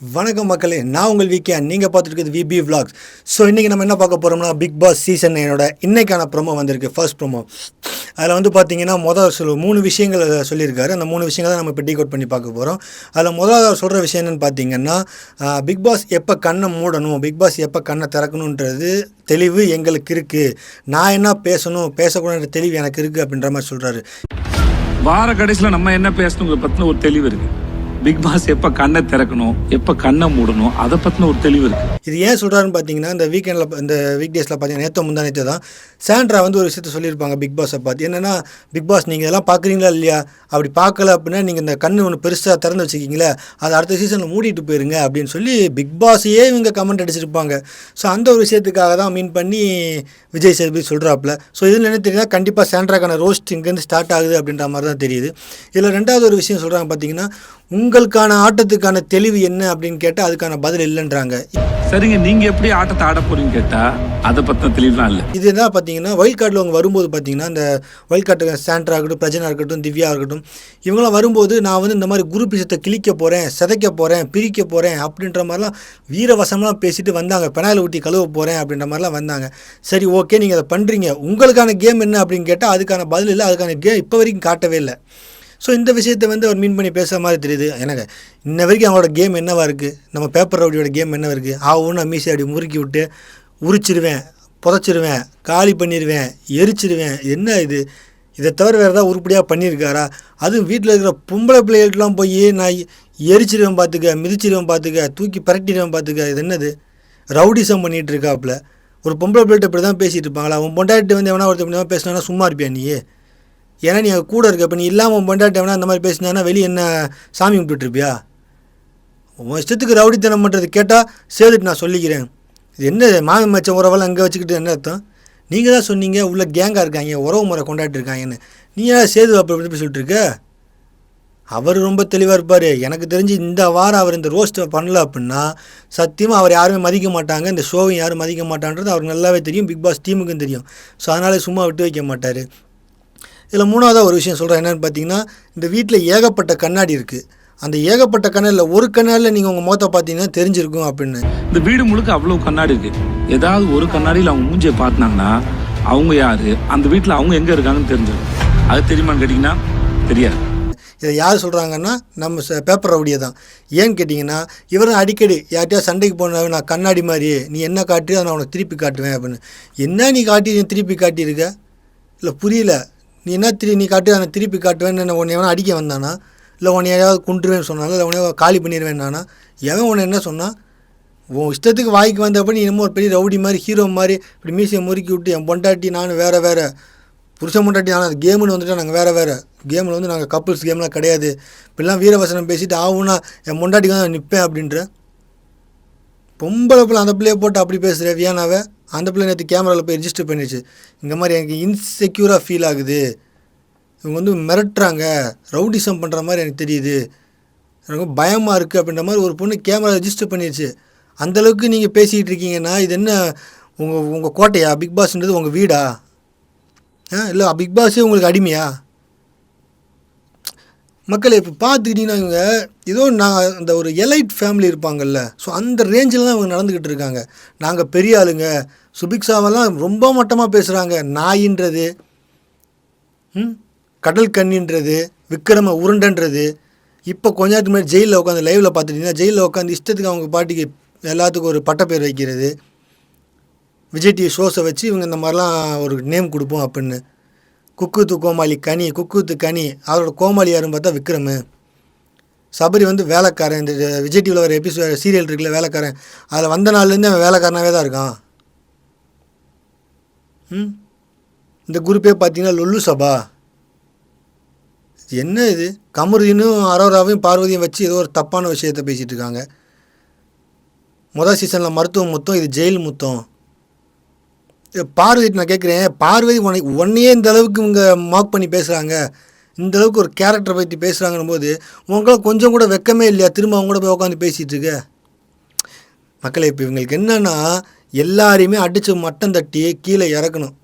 வணக்கம் மக்களே நான் உங்கள் வீக்கே நீங்கள் பார்த்துட்டு விபி vlogs. ஸோ இன்றைக்கி நம்ம என்ன பார்க்க போகிறோம்னா பிக் பாஸ் சீசன் என்னோட இன்னைக்கான ப்ரோமோ வந்திருக்கு ஃபர்ஸ்ட் ப்ரோமோ அதில் வந்து பார்த்தீங்கன்னா முதல் சொல் மூணு விஷயங்கள் சொல்லியிருக்காரு. அந்த மூணு விஷயங்கள் தான் நம்ம இப்போ டீகோட் பண்ணி பார்க்க போகிறோம் அதில் முதல் அவர் சொல்கிற விஷயம் என்னென்னு பார்த்தீங்கன்னா பிக் பாஸ் எப்போ கண்ணை மூடணும் பிக் பாஸ் எப்போ கண்ணை திறக்கணுன்றது தெளிவு எங்களுக்கு இருக்குது நான் என்ன பேசணும் பேசக்கூடாதுன்ற தெளிவு எனக்கு இருக்குது அப்படின்ற மாதிரி சொல்கிறாரு வார கடைசியில் நம்ம என்ன பேசணுங்கிற பற்றின ஒரு தெளிவு இருக்குது பிக் பாஸ் எப்ப கண்ணை திறக்கணும் எப்ப கண்ணை மூடணும் அதை பத்தின ஒரு தெளிவு இருக்கு. இது ஏன் சொல்கிறாருன்னு பார்த்தீங்கன்னா இந்த வீக்கெண்டில் இந்த வீக் டேஸில் பார்த்தீங்கன்னா நேற்று முந்தா நேற்று தான் சாண்ட்ரா வந்து ஒரு விஷயத்த சொல்லியிருப்பாங்க பிக் பாஸை பார்த்து. என்னென்னா பிக் பாஸ் நீங்கள் இதெல்லாம் பார்க்குறீங்களா இல்லையா? அப்படி பார்க்கல அப்படின்னா நீங்கள் இந்த கண்ணு ஒன்று பெருசாக திறந்து வச்சுக்கிங்களே அதை அடுத்த சீசனில் மூடிட்டு போயிருங்க அப்படின்னு சொல்லி பிக் பாஸையே இவங்க கமெண்ட் அடிச்சிருப்பாங்க. ஸோ அந்த ஒரு விஷயத்துக்காக தான் மீன் பண்ணி விஜய் சேதுபதி சொல்கிறாப்புல ஸோ இதில் என்ன தெரியுதுன்னா கண்டிப்பாக சாண்ட்ராக்கான ரோஸ்ட் இங்கேருந்து ஸ்டார்ட் ஆகுது அப்படின்ற மாதிரி தான் தெரியுது. இதில் ரெண்டாவது ஒரு விஷயம் சொல்கிறாங்க பார்த்தீங்கன்னா உங்களுக்கான ஆட்டத்துக்கான தெளிவு என்ன அப்படின்னு கேட்டால் அதுக்கான பதில் இல்லைன்றாங்க. சரிங்க நீங்க எப்படி ஆட்டத்தை ஆட போறீங்க கேட்டா அதை பத்தின தெளிவுலாம் இல்லை. இது என்ன பார்த்தீங்கன்னா வைல்ட் கார்டில் அவங்க வரும்போது பார்த்தீங்கன்னா இந்த வைல்ட் கார்டு சாண்ட்ரா இருக்கட்டும் பிரஜனா இருக்கட்டும் திவ்யா இருக்கட்டும் இவங்களாம் வரும்போது நான் வந்து இந்த மாதிரி குரு பிசத்தை கிழிக்க போகிறேன் சிதைக்க போகிறேன் பிரிக்க போகிறேன் அப்படின்ற மாதிரிலாம் வீரவசம்லாம் பேசிட்டு வந்தாங்க. பெனாயில் ஊட்டி கழுவ போகிறேன் அப்படின்ற மாதிரிலாம் வந்தாங்க. சரி ஓகே நீங்கள் அதை பண்ணுறீங்க உங்களுக்கான கேம் என்ன அப்படின்னு கேட்டால் அதுக்கான பதில் இல்லை அதுக்கான கேம் இப்போ வரைக்கும் காட்டவே இல்லை. ஸோ இந்த விஷயத்தை வந்து அவர் மீன் பண்ணி பேசுகிற மாதிரி தெரியுது. எனக்கு இன்ன வரைக்கும் அவங்களோட கேம் என்னவா இருக்குது நம்ம பேப்பர் ரவுடியோட கேம் என்னவாக இருக்குது ஆவுன்னு மீசி அப்படி முறுக்கி விட்டு உரிச்சிருவேன் புதைச்சிருவேன் காலி பண்ணிடுவேன் எரிச்சிருவேன். என்ன இது? இதை தவிர வேறு ஏதாவது உருப்படியாக பண்ணியிருக்காரா? அதுவும் வீட்டில் இருக்கிற பொம்பளை பிள்ளைகளுக்கெல்லாம் போய் நான் எரிச்சிருவேன் பார்த்துக்க மிதிச்சிருவேன் பார்த்துக்க தூக்கி பரட்டிடுவேன் பார்த்துக்க இது என்னது? ரவுடிசம் பண்ணிகிட்டு இருக்காப்புல. ஒரு பொம்பளை பிள்ளைகிட்ட இப்படி தான் பேசிகிட்டு இருப்பாங்களா? அவன் பொண்டாட்டி வந்து எவனா ஒருத்தர் இப்படி தான் பேசினா சும்மா இருப்பியா நீ ஏன்னா நீ அங்க கூட இருக்க இப்போ நீ இல்லாமல் உன் அந்த மாதிரி பேசினானா வெளியே என்ன சாமி கும்பிட்டுருப்பியா உன் இஷ்டத்துக்கு ரவுடித்தனம் பண்ணுறது கேட்டால் சேர்த்துட்டு நான் சொல்லிக்கிறேன். இது என்ன மாமி மச்சம் உறவெல்லாம் அங்கே வச்சுக்கிட்டு என்ன அர்த்தம்? நீங்கள் தான் சொன்னீங்க உள்ள கேங்காக இருக்காங்க உறவு முறை கொண்டாட்டிருக்காங்கன்னு நீ ஏன் சேது அப்படி இப்படி சொல்லிட்டு இருக்க? அவர் ரொம்ப தெளிவாக இருப்பார். எனக்கு தெரிஞ்சு இந்த வாரம் அவர் இந்த ரோஸ்ட்டை பண்ணல அப்படின்னா சத்தியமாக அவர் யாருமே மதிக்க மாட்டாங்க. இந்த ஷோவையும் யாரும் மதிக்க மாட்டான்றது அவருக்கு நல்லாவே தெரியும். பிக் பாஸ் டீமுக்கும் தெரியும். ஸோ அதனால் சும்மா விட்டு வைக்க மாட்டார். இதில் மூணாவதாக ஒரு விஷயம் சொல்கிறேன் என்னென்னு பார்த்தீங்கன்னா இந்த வீட்டில் ஏகப்பட்ட கண்ணாடி இருக்குது அந்த ஏகப்பட்ட கண்ணாடியில் ஒரு கண்ணாடியில் நீங்கள் உங்கள் முகத்தை பார்த்தீங்கன்னா தெரிஞ்சிருக்கும் அப்படின்னு. இந்த வீடு முழுக்க அவ்வளவு கண்ணாடி இருக்கு. ஏதாவது ஒரு கண்ணாடியில் அவங்க மூஞ்சியை பார்த்தாங்கன்னா அவங்க யாரு? அந்த வீட்டில் அவங்க எங்க இருக்காங்கன்னு தெரிஞ்சிடும். அது தெரியுமான்னு கேட்டிங்கன்னா தெரியாது. இதை யார் சொல்கிறாங்கன்னா நம்ம ச- பேப்பர் ரவுடியை தான். ஏன்னு கேட்டிங்கன்னா இவரும் அடிக்கடி யார்கிட்டயா சண்டைக்கு போன நான் கண்ணாடி மாதிரி நீ என்ன காட்டி அதை நான் உனக்கு திருப்பி காட்டுவேன் அப்படின்னு. என்ன நீ காட்டி நீ திருப்பி காட்டியிருக்க? இல்லை புரியல. நீ என்ன திரு நீ காட்டு அதை திருப்பி காட்டுவேன்னு என்ன உன்னை எவனா அடிக்க வந்தானா? இல்லை உன்னை ஏதாவது கொண்டுருவேன்னு சொன்னாலும் இல்லை உன்னை காலி பண்ணிடுவேன் நானா எவன் உன்னை என்ன சொன்னான் உன் இஷ்டத்துக்கு வாய்க்கு வந்தப்ப நீ என்னமோ ஒரு பெரிய ரவுடி மாதிரி ஹீரோ மாதிரி இப்படி மியூசியம் முறுக்கி விட்டு என் பொண்டாட்டி நானும் வேறு வேறு புருஷன் பொண்டாட்டி ஆனால் கேமுன்னு வந்துட்டா நாங்கள் வேறு வேறு. கேமில் வந்து நாங்கள் கப்புள்ஸ் கேம்லாம் கிடையாது. இப்படிலாம் வீரவசனம் பேசிட்டு ஆகும்னா என் பொண்டாட்டிக்கு தான் நிற்பேன் அப்படின்ற? பொம்பளை பிள்ளை அந்த பிள்ளைய போட்டு அப்படி பேசுகிற வியானாவை அந்த பிள்ளை நேற்று கேமராவில் போய் ரிஜிஸ்டர் பண்ணிடுச்சு. இந்த மாதிரி எனக்கு இன்செக்யூராக ஃபீல் ஆகுது. இவங்க வந்து மிரட்டுறாங்க. ரவுடிசம் பண்ணுற மாதிரி எனக்கு தெரியுது. எனக்கு பயமாக இருக்குது அப்படின்ற மாதிரி ஒரு பொண்ணு கேமரா ரெஜிஸ்டர் பண்ணிடுச்சு. அந்தளவுக்கு நீங்கள் பேசிக்கிட்டு இருக்கீங்கன்னா இது என்ன உங்கள் உங்கள் கோட்டையா? பிக் பாஸ்ன்றது உங்கள் வீடா? ஆ இல்லை பிக் பாஸே உங்களுக்கு அடிமையா? மக்கள் இப்போ பார்த்துக்கிட்டிங்கன்னா இவங்க ஏதோ நான் அந்த ஒரு எலைட் ஃபேமிலி இருப்பாங்கல்ல. ஸோ அந்த ரேஞ்சில் தான் இவங்க நடந்துக்கிட்டு இருக்காங்க. நாங்கள் பெரிய ஆளுங்க. சுபிக்ஷாவெல்லாம் ரொம்ப மட்டமாக பேசுகிறாங்க நாயின்றது ம் கடல் கண்ணின்றது விக்ரம உருண்டன்றது. இப்போ கொஞ்ச நேரத்துக்கு முன்னாடி ஜெயிலில் உட்காந்து லைவில் பார்த்துட்டிங்கன்னா ஜெயிலில் உட்காந்து இஷ்டத்துக்கு அவங்க பாட்டிக்கு எல்லாத்துக்கும் ஒரு பட்டப்பேர் வைக்கிறது. விஜய் டிவி ஷோஸை வச்சு இவங்க இந்த மாதிரிலாம் ஒரு நேம் கொடுப்போம் அப்படின்னு. குக்குத்து கோமாளி கனி குக்குத்து கனி அவரோட கோமாளி யாருன்னு பார்த்தா விக்ரமு. சபரி வந்து வேலைக்காரன் இந்த விஜய் டிவியில் ஒரு எபிசோட் சீரியல் இருக்குல்ல வேலைக்காரன். அதில் வந்த நாள்லேருந்து அவன் வேலைக்காரனாகவே தான் இருக்கான். ம்? இந்த குரூப்பே பார்த்தீங்கன்னா லொல்லு சபா. என்ன இது? கமருதீனும் அரோராவையும் பார்வதியும் வச்சு ஏதோ ஒரு தப்பான விஷயத்தை பேசிகிட்டு இருக்காங்க. முதல் சீசனில் மருத்துவ முத்தம் இது ஜெயில் முத்தம். பார்வதி நான் கேட்குறேன் பார்வதி உன்னை உன்னையே இந்த அளவுக்கு இவங்க மார்க் பண்ணி பேசுகிறாங்க இந்த அளவுக்கு ஒரு கேரக்டரை பற்றி பேசுகிறாங்கன்னும் போது உங்களால் கொஞ்சம் கூட வெக்கமே இல்லையா? திரும்ப அவங்க கூட போய் உட்காந்து பேசிகிட்டு இருக்க. மக்களை இப்போ இவங்களுக்கு என்னென்னா எல்லாரையுமே அடித்து மட்டம் தட்டி கீழே இறக்கணும்.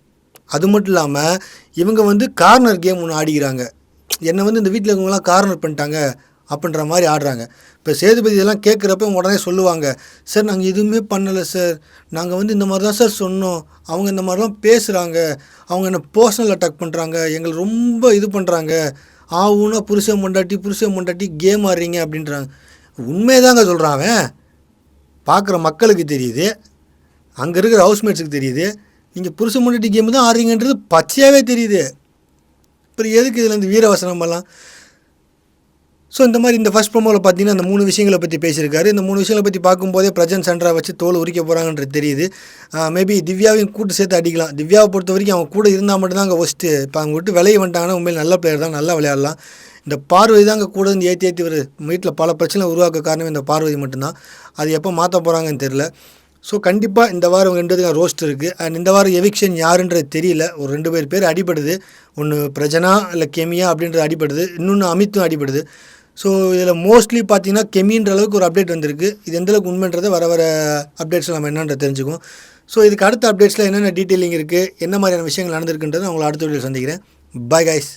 அது மட்டும் இல்லாமல் இவங்க வந்து கார்னர் கேம் ஒன்று ஆடிக்கிறாங்க. என்னை வந்து இந்த வீட்டில் இருக்கவங்களாம் கார்னர் பண்ணிட்டாங்க. அப்படின்ற மாதிரி ஆடுறாங்க. இப்போ சேதுபதி இதெல்லாம் கேட்குறப்ப உடனே சொல்லுவாங்க சார் நாங்கள் எதுவுமே பண்ணலை சார். நாங்கள் வந்து இந்த மாதிரி தான் சார் சொன்னோம். அவங்க இந்த மாதிரிலாம் பேசுகிறாங்க அவங்க என்ன பர்சனல் அட்டாக் பண்ணுறாங்க எங்களை ரொம்ப இது பண்ணுறாங்க ஆவுன்னா புருஷன் மொண்டாட்டி புருஷன் மொண்டாட்டி கேம் ஆடுறீங்க அப்படின்றாங்க. உண்மையதாங்க சொல்கிறான் அவன். பார்க்குற மக்களுக்கு தெரியுது. அங்கே இருக்கிற ஹவுஸ்மேட்ஸுக்கு தெரியுது. இங்கே புருஷ மொண்டாட்டி கேம் தான் ஆடுறீங்கன்றது பச்சையாகவே தெரியுது. அப்புறம் எதுக்கு இதில் இந்த வீரவசனம் எல்லாம்? ஸோ இந்த மாதிரி இந்த ஃபஸ்ட் ப்ரோமோவில் பார்த்தீங்கன்னா அந்த மூணு விஷயங்களை பற்றி பேசியிருக்காரு. இந்த மூணு விஷயங்களை பற்றி பார்க்கும்போதே பிரஜன் சென்டரா வச்சு தோல் உரிக்க போகிறாங்கன்றது தெரியுது. மேபி திவ்யாவையும் கூட்டு சேர்த்து அடிக்கலாம். திவ்யாவை பொறுத்த வரைக்கும் அவங்க கூட இருந்தால் மட்டும்தான் அங்கே ஒஸ்ட்டு இப்போ அவங்க விட்டு விளைய வந்துட்டாங்கன்னா உண்மையில் நல்ல பிளேயர் தான் நல்லா விளையாடலாம். இந்த பார்வதி தான் அங்கே கூட வந்து ஏற்றி ஏற்றி வருது வீட்டில் பல பிரச்சனை உருவாக்க காரணம் இந்த பார்வதி மட்டும்தான். அது எப்போ மாற்ற போகிறாங்கன்னு தெரில ஸோ கண்டிப்பாக இந்த வாரம் ரெண்டு பேருக்கு ரோஸ்ட் இருக்குது அண்ட் இந்த வாரம் எவிக்ஷன் யாருன்றது தெரியல. ஒரு ரெண்டு பேர் பேர் அடிபடுது. ஒன்று பிரஜனா இல்லை கெமியா அப்படின்றது அடிபடுது. இன்னொன்று அமித்தும் அடிபடுது. ஸோ இதில் மோஸ்ட்லி பார்த்தீங்கன்னா கெமின்ற அளவுக்கு ஒரு அப்டேட் வந்திருக்கு. இது எந்தளவுக்கு உண்மைன்றதை வர வர அப்டேட்ஸ் நம்ம என்னன்ற தெரிஞ்சுக்கும் ஸோ இதுக்கு அடுத்த அப்டேட்ஸில் என்னென்ன டீட்டெயிலிங் இருக்குது என்ன மாதிரியான விஷயங்கள் நடந்திருக்குன்றதை உங்களை அடுத்த வீடியோ சந்திக்கிறேன். Bye guys